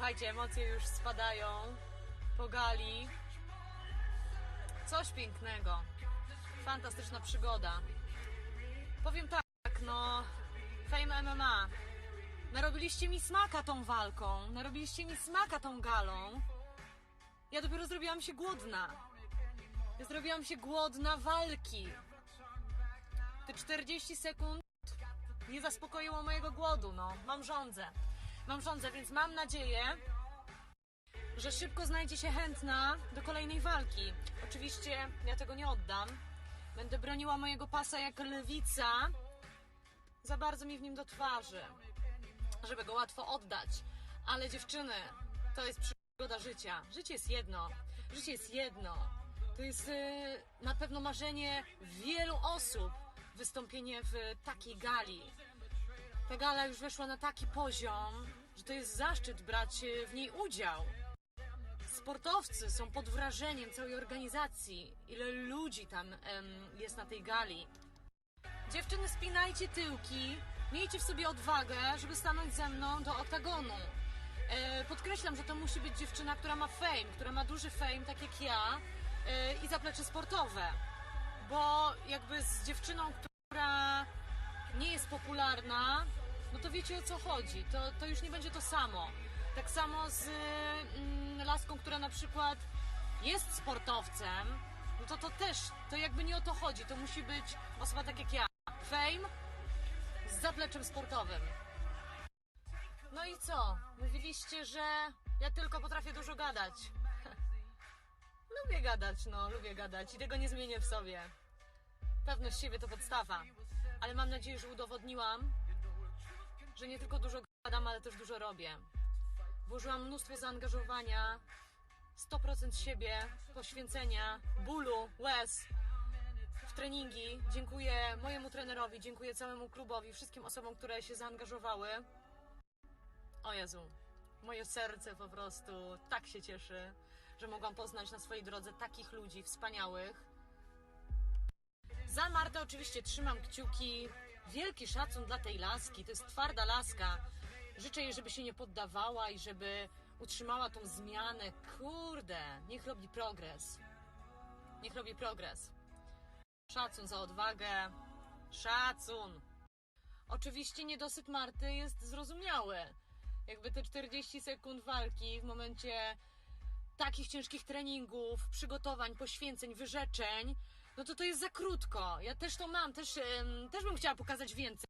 Słuchajcie, emocje już spadają po gali. Coś pięknego. Fantastyczna przygoda. Powiem tak, no, Fame MMA. Narobiliście mi smaka tą walką, narobiliście mi smaka tą galą. Ja dopiero zrobiłam się głodna. Zrobiłam się głodna walki. Te 40 sekund nie zaspokoiło mojego głodu, no. Mam żądzę. Mam żądzę, więc mam nadzieję, że szybko znajdzie się chętna do kolejnej walki. Oczywiście ja tego nie oddam. Będę broniła mojego pasa jak lewica. Za bardzo mi w nim do twarzy, żeby go łatwo oddać. Ale dziewczyny, to jest przygoda życia. Życie jest jedno. Życie jest jedno. To jest y, na pewno marzenie wielu osób wystąpienie w takiej gali. Ta gala już weszła na taki poziom, że to jest zaszczyt brać y, w niej udział. Sportowcy są pod wrażeniem całej organizacji. Ile ludzi tam em, jest na tej gali. Dziewczyny, spinajcie tyłki, miejcie w sobie odwagę, żeby stanąć ze mną do oktagonu. E, podkreślam, że to musi być dziewczyna, która ma fame, która ma duży fame, tak jak ja, e, i zaplecze sportowe. Bo jakby z dziewczyną, która nie jest popularna, no to wiecie o co chodzi. To, to już nie będzie to samo. Tak samo z mm, laską, która na przykład jest sportowcem, no to to też, to jakby nie o to chodzi. To musi być osoba tak jak ja. Fame z zapleczem sportowym. No i co? Mówiliście, że ja tylko potrafię dużo gadać. lubię gadać, no, lubię gadać i tego nie zmienię w sobie. Pewność siebie to podstawa. Ale mam nadzieję, że udowodniłam, że nie tylko dużo gadam, ale też dużo robię. Włożyłam mnóstwo zaangażowania, 100% siebie, poświęcenia, bólu, łez w treningi. Dziękuję mojemu trenerowi, dziękuję całemu klubowi, wszystkim osobom, które się zaangażowały. O Jezu, moje serce po prostu tak się cieszy, że mogłam poznać na swojej drodze takich ludzi wspaniałych. Za Martę oczywiście trzymam kciuki. Wielki szacun dla tej laski. To jest twarda laska. Życzę jej, żeby się nie poddawała i żeby utrzymała tą zmianę. Kurde, niech robi progres. Niech robi progres. Szacun za odwagę. Szacun. Oczywiście niedosyt Marty jest zrozumiały. Jakby te 40 sekund walki w momencie takich ciężkich treningów, przygotowań, poświęceń, wyrzeczeń, no to to jest za krótko. Ja też to mam, też, też bym chciała pokazać więcej.